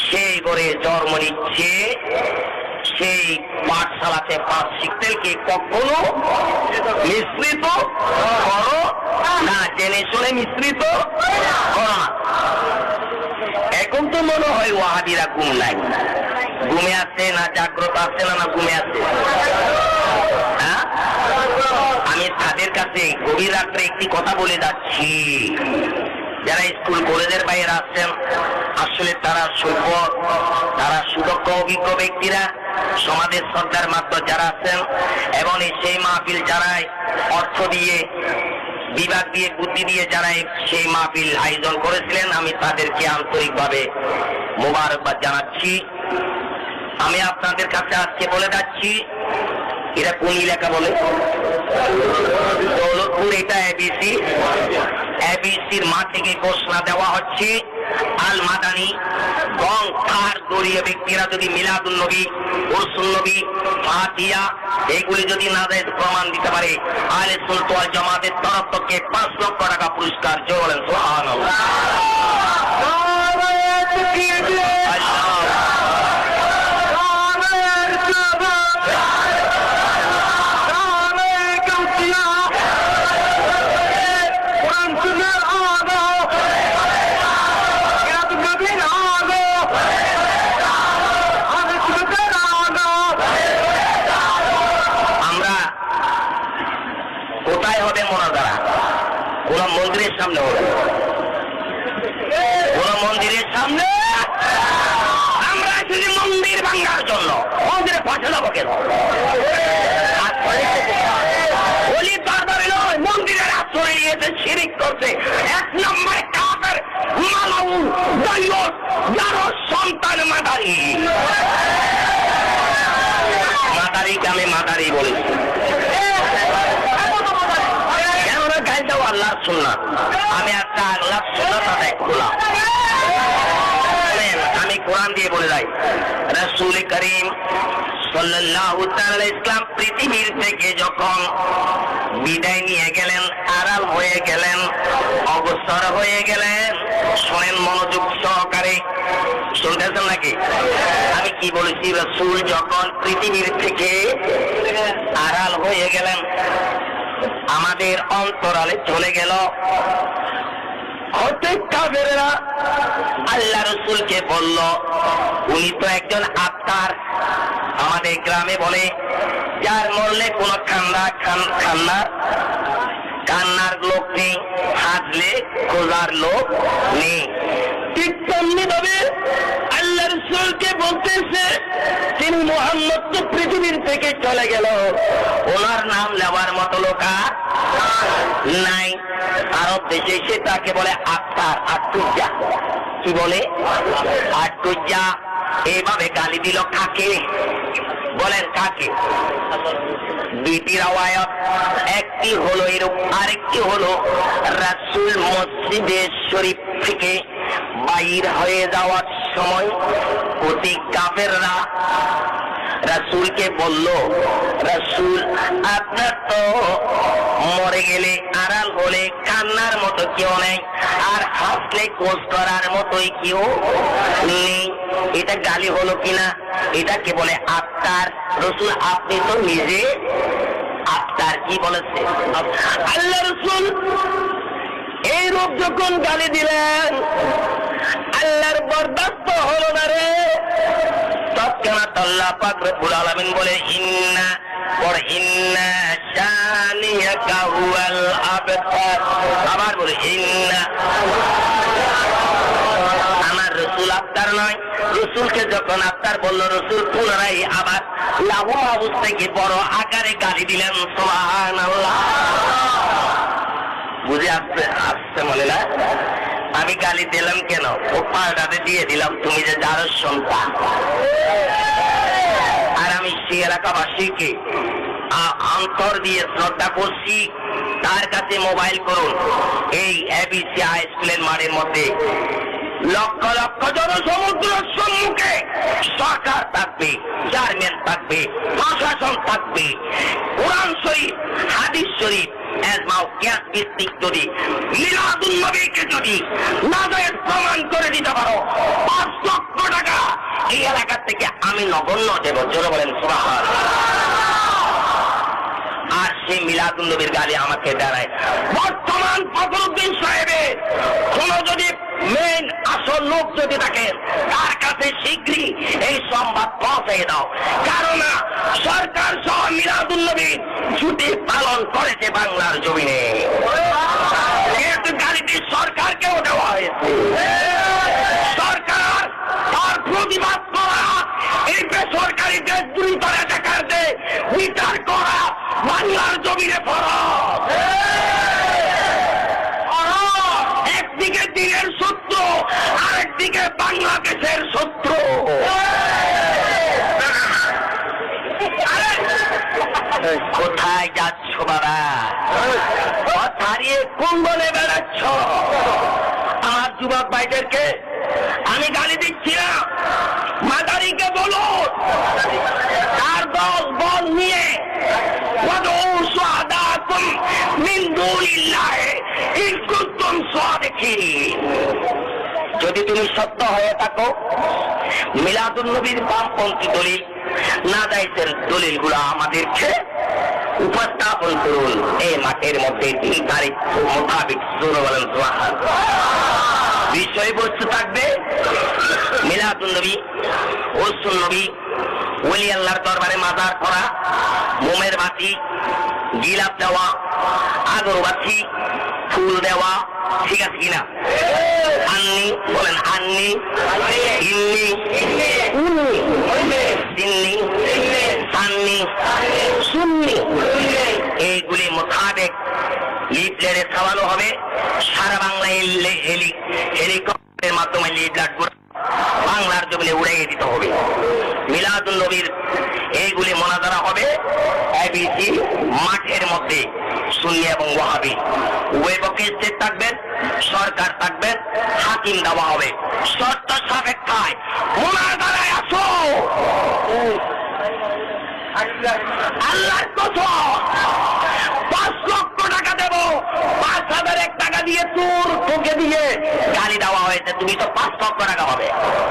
সেই করে জন্ম নিচ্ছে, সেই পাঠশালাতে পাঠ শিখতেন কি কখনো মিশ্রিত করো না, জেনে শুনে মিশ্রিত এখন তো মনে হয় ওয়াহাবিরা ঘুম নাই। ঘুমে আছে না জাগ্রত আছে না না ঘুমে আছে? হ্যাঁ? আমি তাদের কাছে গভীর রাত্রে একটি কথা বলে যাচ্ছি। যারা স্কুল কলেজের বাইরে আছেন আসলে তারা সভ্য তারা সুদক্ষ, অভিজ্ঞ ব্যক্তিরা, সমাজের সর্দার মাত্র যারা আছেন এবং এই সেই মাহফিল যারাই অর্থ দিয়ে, বিভাগ দিয়ে, বুদ্ধি দিয়ে যারা এই- সেই মাহফিল আয়োজন করেছিলেন, আমি তাদেরকে আন্তরিকভাবে মোবারকবাদ জানাচ্ছি। আমি আপনাদের কাছে আজকে বলে যাচ্ছি, এটা কোন এলাকা বলে? দৌলতপুর, এটা এবিসি এবিসির মাঠ থেকে ঘোষণা দেওয়া হচ্ছে আল মাদানি গং থার দলীয় ব্যক্তিরা যদি মিলাদুল নবী, উরসুল নবী ফাতিয়া এগুলি যদি না দেয় প্রমাণ দিতে পারে। আলে সুলতোয়াল জামাতের তরফ থেকে পাঁচ লক্ষ টাকা পুরস্কার। জোরেন বলেন কোথায় হবে মোনাজারা কোন মন্দিরের সামনে হবে। কোন মন্দিরের সামনে? আমরা এসেছি মন্দির জন্য। মন্দিরে কেন? সন্তান, মাদারি। মাদারিকে আমি মাদারি বলেছি গাইটাও আল্লাহ সুন্নাত। আমি একটা আল্লাহ সুন্নাত আদায় করলাম আমি কোরআন দিয়ে বলে যাই। রসুল করিম সাল্লাল্লাহু তাআলা ইসলাম পৃথিবীর থেকে যখন বিদায় নিয়ে গেলেন, আড়াল হয়ে গেলেন অবসর হয়ে গেলেন, শোনেন মনোযোগ সহকারে। শুনতেছেন নাকি? আমি কি বলেছি? রসুল যখন পৃথিবীর থেকে আমাদের অন্তরালে চলে গেল। আল্লাহ রসুলকে বলল, উনি তো একজন আত্মার আমাদের গ্রামে বলে, যার মরলে কোনো কান্না খান কান্নার লোক নেই হাসলে খোঁজার লোক নেই। ঠিক তেমনি ভাবে আল্লাহ রসুলকে বলতেছে, তিনি মোহাম্মদ তো পৃথিবীর চলে গেল। ওনার নাম নেওয়ার মতো লোক নাই। আরব দেশে এসে তাকে বলে আত্মার আটুজা কি বলে? আটুজা এইভাবে গালি দিল কাকে? বলেন কাকে? দুইটি রাওয়ায়ত। একটি হলো এরূপ, আরেকটি হলো রাসুল মসজিদে শরীফ থেকে বাইর হয়ে যাওয়ার সময় অতি কাফেররা রাসূলকে বলল, রাসূল, আপনার তো মরে গেলে আড়াল হলে কান্নার মতো কেউ নেই, আর হাসলে কোষ করার মতোই কেউ নেই। এটা গালি হলো কিনা? এটাকে বলে আত্মার রসুল, আপনি তো নিজে আত্মার কি বলেছে? আল্লাহ রসুল, এই রূপ যখন গালি দিলেন, আল্লাহর বরদাস্ত হলো না রে। তৎক্ষণাৎ আল্লাহ পাক রব্বুল আলামিন বলে, ইন্না পরে ইন্না শানিয়াকা হুয়াল আবতার। আবার বলে, ইন্না আমার রসুল আত্মার নয়। রসুলকে যখন আত্মার বলল, রসুল পুনরায় আবার লাহু হাবুস থেকে বড় আকারে গালি দিলেন সোহান বুঝে আসতে আসতে মনে না? আমি গালি দিলাম কেন? ও পাল্টাতে দিয়ে দিলাম, তুমি যে যার সন্তান আর আমি সেই এলাকাবাসীকে অন্তর দিয়ে শ্রদ্ধা করছি। তার কাছে মোবাইল করুন। এই এবিসি হাই স্কুলের মাঠের মধ্যে লক্ষ লক্ষ জনসমুদ্রের সম্মুখে সরকার থাকবে, চেয়ারম্যান থাকবে, প্রশাসন থাকবে, কোরআন শরীফ, হাদিস শরীফ যদি প্রমাণ করে দিতে পারো পাঁচ এই এলাকা থেকে আমি নগণ্য দেব জোরে বলেন সুরাহার আর সেই মিলাদুল নবীর গালি আমাকে দাঁড়ায়। বর্তমান ফখরুদ্দিন সাহেবের কোন যদি মেন আসল লোক যদি থাকে তার কাছে শীঘ্রই এই সংবাদ পৌঁছে দাও। কারণ সরকার সহ মিলাদুল নবী ছুটি পালন করেছে বাংলার জমিনে। যেহেতু গাড়িটি সরকারকেও দেওয়া হয়েছে সরকার তার প্রতিবাদ করা এই বেসরকারি দেশগুলি তারা দেখাতে বিচার করা জমিনে ফরজ একদিকে দিনের শত্রু, আরেকদিকে বাংলাদেশের শত্রু। কোথায় যাচ্ছ বাবা? পথ হারিয়ে কোন বেড়াচ্ছ। আমার যুবক ভাইদেরকে আমি গালি দিচ্ছি না। মাদারিকে বলুন। তার দল, বল নিয়ে وادعوا شهداءكم من دون الله إن كنتم صادقين যদি তুমি সত্য হয়ে থাকো মিলাদুল নবীর বামপন্থী দলিল না দায়িত্বের দলিলগুলো আমাদেরকে উপস্থাপন করুন এই মাঠের মধ্যে তিন তারিখ মোতাবিক শুরু বলেন সুবহান। বিষয়বস্তু থাকবে মিলাদুল নবী ওসুল নবী ওলি আল্লাহর দরবারে মাজার করা, মোমের বাতি, গিলাপ দেওয়া আগরবাতি ফুল দেওয়া, ঠিক আছে কিনা? আন্নি বলেন আন্নি ইন্নি উন্নি সিন্নি, সান্নি, সুন্নি, এইগুলি মোতাবেক লিফলেটে ছাড়ানো হবে। সারা বাংলায় হেলি- হেলি হেলিকপ্টারের মাধ্যমে লিফলেট বাংলার জমিনে উড়াইয়ে দিতে হবে। মিলাদুল নবীর এইগুলি মোনাজারা হবে এবিসি মাঠের মধ্যে সুন্নি এবং ওয়াহাবি। উভয় পক্ষে স্টেট থাকবেন, সরকার থাকবেন, হাকিম দেওয়া হবে। শর্ত সাপেক্ষায় মোনাজারায় আসো। আল্লাহর কসম পাঁচ লক্ষ টাকা দেব পাঁচ হাজার এক টাকা দিয়ে তোর তোকে দিয়ে গালি তো পাঁচ পাঁচ হাজার এক